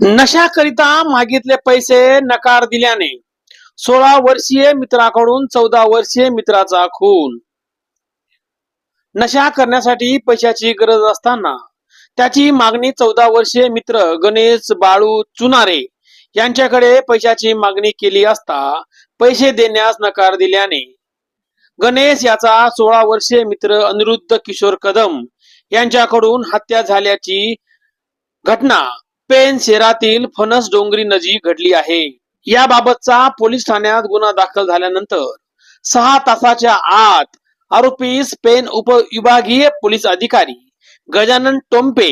नशाकरिता मागितले पैसे नकार दिल्याने सोळा वर्षीय मित्राकडून चौदा वर्षीय मित्राचा खून. नशा करण्यासाठी पैशाची गरज असताना त्याची मागणी चौदा वर्षीय मित्र गणेश बाळू चुनारे यांच्याकडे पैशाची मागणी केली असता पैसे देण्यास नकार दिल्याने गणेश याचा सोळा वर्षीय मित्र अनिरुद्ध किशोर कदम यांच्याकडून हत्या झाल्याची घटना पेन शहरातील फणस डोंगरी नजीक घडली आहे. याबाबतचा पोलीस ठाण्यात गुन्हा दाखल झाल्यानंतर सहा तासाच्या आत आरोपीस पेन उपविभागीय पोलीस अधिकारी गजानन टोंपे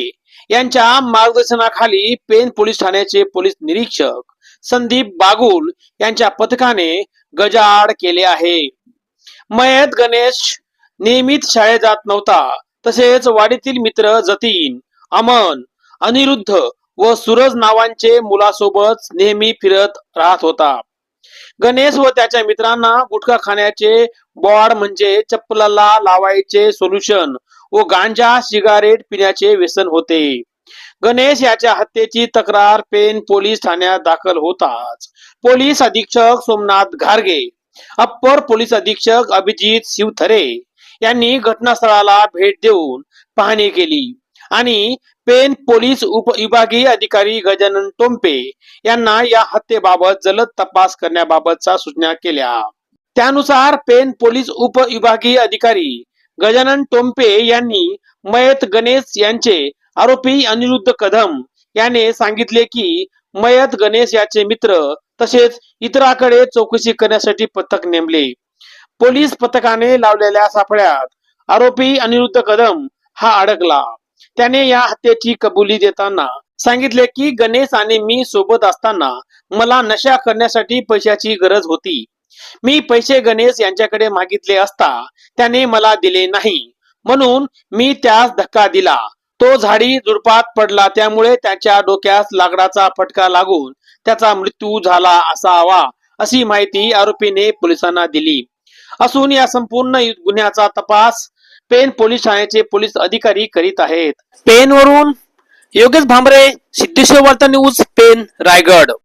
यांच्या मार्गदर्शनाखाली पेन पोलीस ठाण्याचे पोलीस निरीक्षक संदीप बागुल यांच्या पथकाने गजाआड केले आहे. मयत गणेश नियमित शाळेत जात नव्हता तसेच वाडीतील मित्र जतीन अमन अनिरुद्ध व सूरज नावांचे मुलासोबत नेहमी फिरत राहत होता. गणेश व त्याच्या मित्रांना गुटखा खाण्याचे बॉड म्हणजे चप्पलाला लावायचे सोल्युशन व गांजा सिगारेट पिण्याचे व्यसन होते. गणेश याच्या हत्येची तक्रार पेन पोलीस ठाण्यात दाखल होताच. पोलीस अधीक्षक सोमनाथ घारगे अप्पर पोलीस अधीक्षक अभिजित शिवथरे यांनी घटनास्थळाला भेट देऊन पाहणी केली. आणि पेन पोलीस उपविभागीय अधिकारी गजानन टोंपे यांना या हत्येबाबत जलद तपास करण्याबाबतच्या सूचना केल्या. त्यानुसार पेन पोलीस उपविभागीय अधिकारी गजानन टोंपे यांनी मयत गणेश यांचे आरोपी अनिरुद्ध कदम याने सांगितले की मयत गणेश याचे मित्र तसेच इतराकडे चौकशी करण्यासाठी पथक नेमले. पोलीस पथकाने लावलेल्या सापळ्यात आरोपी अनिरुद्ध कदम हा अडकला. त्याने या हत्येची कबुली देताना सांगितले की गणेश आणि मी सोबत असताना मला नशा करण्यासाठी पैशाची गरज होती. मी पैसे गणेश यांच्याकडे मागितले असता त्याने मला दिले नाही. म्हणून मी त्यास धक्का दिला. तो झाडी झुडपात पडला त्यामुळे त्याच्या डोक्यास लाकडाचा फटका लागून त्याचा मृत्यू झाला असावा अशी माहिती आरोपीने पोलिसांना दिली. असून या संपूर्ण गुन्ह्याचा तपास पेन पोलीस ठाण्याचे पोलीस अधिकारी करीत आहेत. पेन वरून योगेश भांबरे सिद्धेश्वर वार्ता न्यूज पेन रायगड.